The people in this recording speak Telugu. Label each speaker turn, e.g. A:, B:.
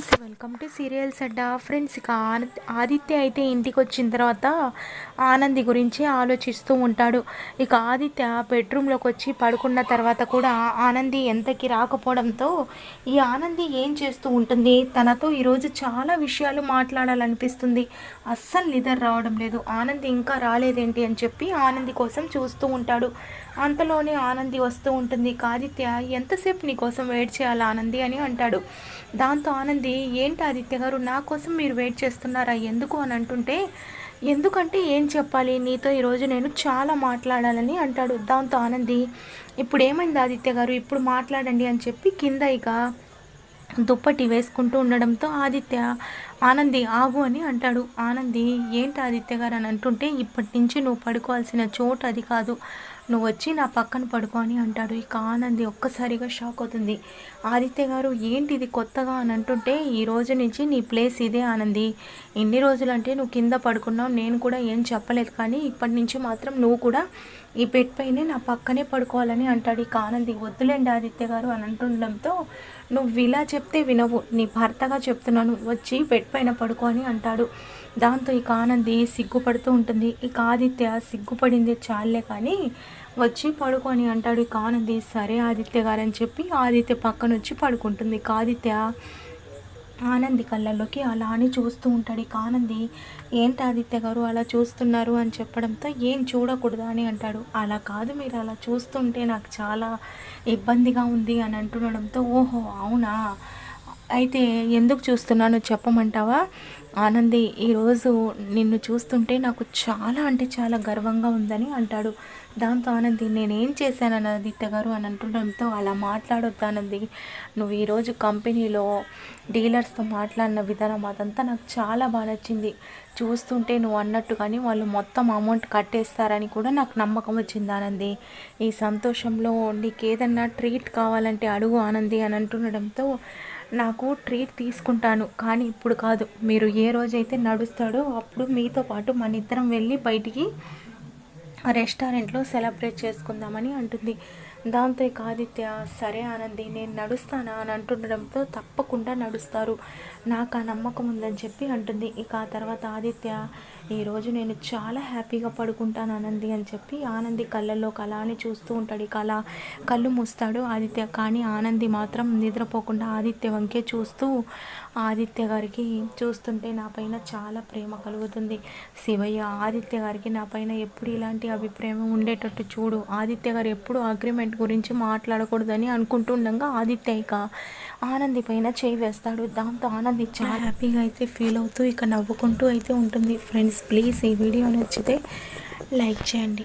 A: Friends welcome to serials Adda friends ఇక ఆన- ఆదిత్య అయితే ఇంటికి వచ్చిన తర్వాత ఆనంది గురించి ఆలోచిస్తూ ఉంటాడు. ఇక ఆదిత్య బెడ్రూమ్లోకి వచ్చి పడుకున్న తర్వాత కూడా ఆనంది ఎంతకి రాకపోవడంతో ఈ ఆనంది ఏం చేస్తూ ఉంటుంది? తనతో ఈరోజు చాలా విషయాలు మాట్లాడాలనిపిస్తుంది. అస్సలు నిద్ర రావడం లేదు. ఆనంది ఇంకా రాలేదేంటి అని చెప్పి ఆనంది కోసం చూస్తూ ఉంటాడు. అంతలోనే ఆనంది వస్తూ ఉంటుంది. ఇక ఆదిత్య ఎంతసేపు నీ కోసం వెయిట్ చేయాలి ఆనంది? అని అంటాడు. దాంతో ఆనంది ఏంటి ఆదిత్య గారు నా కోసం మీరు వెయిట్ చేస్తున్నారా? ఎందుకు అని అంటుంటే ఎందుకంటే ఏం చెప్పాలి? నీతో ఈరోజు నేను చాలా మాట్లాడాలని అంటాడు దాంతో ఆనంది. ఇప్పుడు ఏమైంది ఆదిత్య గారు? ఇప్పుడు మాట్లాడండి అని చెప్పి కింద ఇక దుప్పటి వేసుకుంటూ ఉండడంతో ఆదిత్య ఆనంది ఆగు అని అంటాడు. ఆనంది ఏంటి ఆదిత్య గారు అని అంటుంటే ఇప్పటి నుంచి నువ్వు పడుకోవాల్సిన చోటు అది కాదు. నువ్వు వచ్చి నా పక్కన పడుకో అని అంటాడు. ఇక ఆనంది ఒక్కసారిగా షాక్ అవుతుంది. ఆదిత్య గారు ఏంటి ఇది కొత్తగా అని అంటుంటే ఈ రోజు నుంచి నీ ప్లేస్ ఇదే ఆనంది. ఎన్ని రోజులంటే నువ్వు కింద పడుకున్నావు. నేను కూడా ఏం చెప్పలేదు. కానీ ఇప్పటి నుంచి మాత్రం నువ్వు కూడా ఈ బెడ్ పైనే నా పక్కనే పడుకోవాలని అంటాడు. ఇక ఆనంది వద్దులేండి ఆదిత్య గారు అని అంటుండడంతో నువ్వు ఇలా చెప్తే వినవు. నీ భర్తగా చెప్తున్నాను. వచ్చి బెడ్ పైన పడుకో అని అంటాడు. దాంతో ఇక ఆనంది సిగ్గుపడుతూ ఉంటుంది. ఇక ఆదిత్య సిగ్గుపడింది చాలే కానీ వచ్చి పడుకొని అంటాడు. ఇక ఆనంది సరే ఆదిత్య గారు అని చెప్పి ఆదిత్య పక్కన వచ్చి పడుకుంటుంది. ఇక ఆదిత్య ఆనంది కళ్ళల్లోకి అలా అని చూస్తూ ఉంటాడు. ఇక ఆనంది ఏంటి ఆదిత్య గారు అలా చూస్తున్నారు అని చెప్పడంతో ఏం చూడకూడదా అని అంటాడు. అలా కాదు మీరు అలా చూస్తుంటే నాకు చాలా ఇబ్బందిగా ఉంది అని అంటుండడంతో ఓహో అవునా? అయితే ఎందుకు చూస్తున్నానో చెప్పమంటావా? ఆనంది ఈరోజు నిన్ను చూస్తుంటే నాకు చాలా అంటే చాలా గర్వంగా ఉందని అంటాడు. దాంతో ఆనంది నేనేం చేశానని ఆదిత్య గారు? అని అంటుండడంతో అలా మాట్లాడొద్దు ఆనంది. నువ్వు ఈరోజు కంపెనీలో డీలర్స్తో మాట్లాడిన విధానం అదంతా నాకు చాలా బాగా నచ్చింది. చూస్తుంటే నువ్వు అన్నట్టు కానీ వాళ్ళు మొత్తం అమౌంట్ కట్టేస్తారని కూడా నాకు నమ్మకం వచ్చింది ఆనంది. ఈ సంతోషంలో నీకు ఏదన్నా ట్రీట్ కావాలంటే అడుగు ఆనంది అని అంటుండడంతో నాకు ట్రీట్ తీసుకుంటాను. కానీ ఇప్పుడు కాదు. మీరు ఏ రోజైతే నడుస్తాడో అప్పుడు మీతో పాటు మన ఇద్దరం వెళ్ళి బయటికి రెస్టారెంట్లో సెలబ్రేట్ చేసుకుందామని అంటుంది. దాంతో ఇక ఆదిత్య సరే ఆనంది నేను నడుస్తానా అని అంటుండడంతో తప్పకుండా నడుస్తారు. నాకు ఆ నమ్మకం ఉందని చెప్పి అంటుంది. ఇక ఆ తర్వాత ఆదిత్య ఈరోజు నేను చాలా హ్యాపీగా పడుకుంటాను ఆనంది అని చెప్పి ఆనంది కళ్ళల్లో కళ అని చూస్తూ ఉంటాడు. ఇక అలా కళ్ళు మూస్తాడు ఆదిత్య. కానీ ఆనంది మాత్రం నిద్రపోకుండా ఆదిత్య వంకే చూస్తూ ఆదిత్య గారికి చూస్తుంటే నా పైన చాలా ప్రేమ కలుగుతుంది. శివయ్య ఆదిత్య గారికి నా పైన ఎప్పుడు ఇలాంటి అభిప్రాయం ఉండేటట్టు చూడు. ఆదిత్య గారు ఎప్పుడు అగ్రిమెంట్ గురించి మాట్లాడకూడదని అనుకుంటుండగా ఆదిత్య ఇక ఆనంది పైన చేయి వేస్తాడు. దాంతో ఆనంది చాలా హ్యాపీగా అయితే ఫీల్ అవుతూ ఇక నవ్వుకుంటూ అయితే ఉంటుంది. ఫ్రెండ్స్ ప్లీజ్ ఈ వీడియో నచ్చితే లైక్ చేయండి.